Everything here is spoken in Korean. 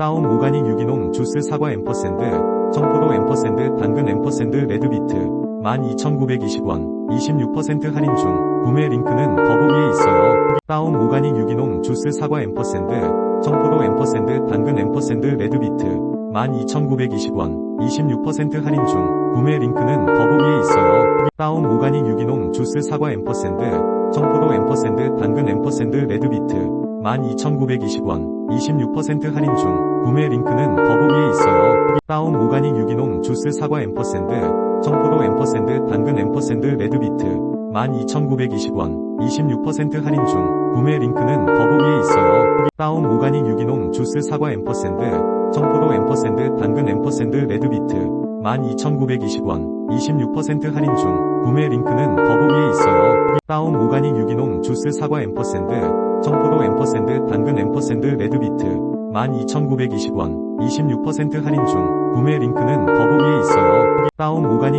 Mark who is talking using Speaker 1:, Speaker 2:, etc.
Speaker 1: 다운 오가닉 유기농 주스 사과 앰퍼샌드, 청포도 앰퍼샌드, 당근 앰퍼샌드, 레드비트, 12,920원, 26% 할인 중, 구매 링크는 더보기에 있어요. 다운 오가닉 유기농 주스 사과 앰퍼샌드, 청포도 앰퍼샌드, 당근 앰퍼샌드, 레드비트, 12,920원, 26% 할인 중, 구매 링크는 더보기에 있어요. 다운 오가닉 유기농 주스 사과 앰퍼샌드, 청포도 앰퍼샌드, 당근 앰퍼샌드, 레드비트, 12,920원, 26% 할인 중, 구매 링크는 더보기에 있어요. 다운 오가닉 유기농 주스 사과 앰퍼샌드, 청포도 앰퍼샌드, 당근 앰퍼샌드, 레드비트, 12,920원, 26% 할인 중, 구매 링크는 더보기에 있어요. 다운 오가닉 유기농 주스 사과 앰퍼샌드, 청포도 앰퍼샌드, 당근 앰퍼샌드, 레드비트, 12,920원, 26% 할인 중, 구매 링크는 더보기에 있어요. 다운 오가닉 유기농 주스 사과 앰퍼샌드, 청포도 앰퍼샌드, 당근 앰퍼샌드, 레드비트, 12,920원, 26% 할인 중, 구매 링크는 더보기에 있어요. 다운 오가닉